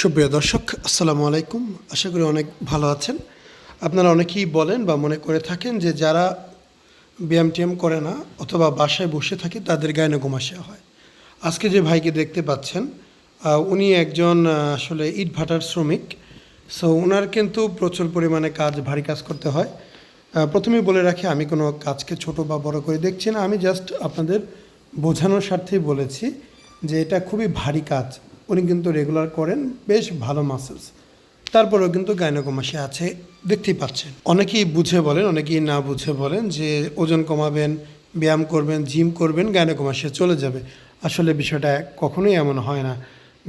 সুপ্রিয় দর্শক আসসালামু আলাইকুম। আশা করি অনেক ভালো আছেন। আপনারা অনেকেই বলেন বা মনে করে থাকেন যে যারা ব্যায়াম টিয়াম করে না অথবা বাসায় বসে থাকে তাদের গায়ে ঘুমাশা হয়। আজকে যে ভাইকে দেখতে পাচ্ছেন উনি একজন আসলে ইট ভাটার শ্রমিক। সো ওনার কিন্তু প্রচুর পরিমাণে কাজ ভারী কাজ করতে হয়। আহ, প্রথমেই বলে রাখি আমি কোনো কাজকে ছোট বা বড় করে দেখছি না। আমি জাস্ট আপনাদের বোঝানোর স্বার্থেই বলেছি যে এটা খুবই ভারী কাজ। উনি কিন্তু রেগুলার করেন, বেশ ভালো মাসেলস তারপরেও কিন্তু গাইনোকমাসে আছে, দেখতেই পাচ্ছেন। অনেকেই বুঝে বলেন, অনেকেই না বুঝে বলেন যে ওজন কমাবেন, ব্যায়াম করবেন জিম করবেন গাইনোকমাসে চলে যাবে। আসলে বিষয়টা কখনোই এমন হয় না।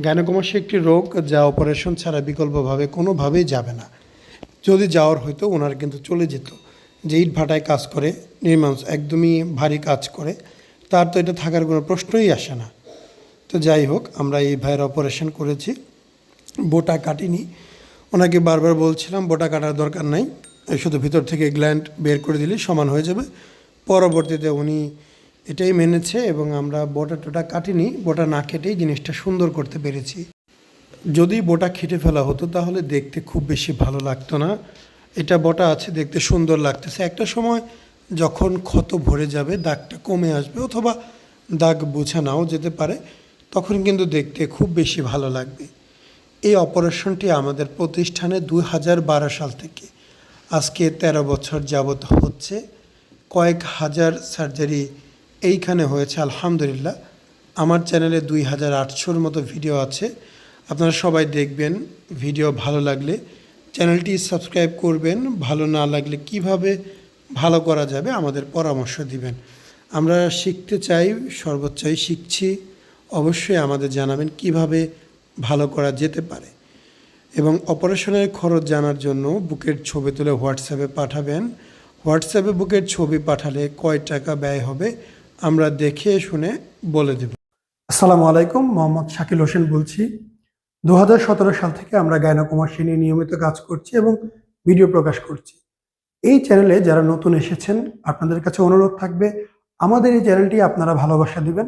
গাইনোকমাসে একটি রোগ যা অপারেশন ছাড়া বিকল্পভাবে কোনোভাবেই যাবে না। যদি যাওয়ার হয়তো ওনার কিন্তু চলে যেত। যে ইট ভাটায় কাজ করে নির্মাণ একদমই ভারী কাজ করে, তার তো এটা থাকার কোনো প্রশ্নই আসে না। তো যাই হোক, আমরা এই ভাইয়ের অপারেশন করেছি। বোটা কাটিনি। ওনাকে বারবার বলছিলাম, বোটা কাটার দরকার নাই। শুধু ভিতর থেকে গ্ল্যান্ড বের করে দিলেই সমান হয়ে যাবে। পরবর্তীতে উনি এটাই মেনেছে এবং আমরা বোটা টোটা কাটিনি। বোটা না কেটেই জিনিসটা সুন্দর করতে পেরেছি। যদি বোটা খেটে ফেলা হতো তাহলে দেখতে খুব বেশি ভালো লাগতো না। এটা বোটা আছে, দেখতে সুন্দর লাগতেছে। একটা সময় যখন ক্ষত ভরে যাবে, দাগটা কমে আসবে অথবা দাগ বোঝা নাও যেতে পারে। তখন কিন্তু দেখতে খুব বেশি ভালো লাগবে। এই অপারেশনটি আমাদের প্রতিষ্ঠানে দুই হাজার বারো সাল থেকে আজকে ১৩ বছর যাবৎ হচ্ছে। কয়েক হাজার সার্জারি এইখানে হয়েছে, আলহামদুলিল্লাহ। আমার চ্যানেলে দুই হাজার আটশোর মতো ভিডিও আছে। আপনারা সবাই দেখবেন ভিডিও ভালো লাগলে। চ্যানেলটি সাবস্ক্রাইব করবেন। ভালো না লাগলে কীভাবে ভালো করা যাবে আমাদের পরামর্শ দিবেন। আমরা শিখতে চাই, সর্বোচ্চই শিখছি। অবশ্যই আমাদের জানাবেন কীভাবে ভালো করা যেতে পারে। এবং অপারেশনের খরচ জানার জন্য বুকের ছবি তুলে হোয়াটসঅ্যাপে পাঠাবেন। হোয়াটসঅ্যাপে বুকের ছবি পাঠালে কয় টাকা ব্যয় হবে আমরা দেখে শুনে বলে দেব। আসসালামু আলাইকুম, মোহাম্মদ শাকিল হোসেন বলছি। দু হাজার সতেরো সাল থেকে আমরা গায়নাকুমাসী নিয়ে নিয়মিত কাজ করছি এবং ভিডিও প্রকাশ করছি। এই চ্যানেলে যারা নতুন এসেছেন, আপনাদের কাছে অনুরোধ থাকবে, আমাদের এই চ্যানেলটি আপনারা ভালোবাসা দিবেন।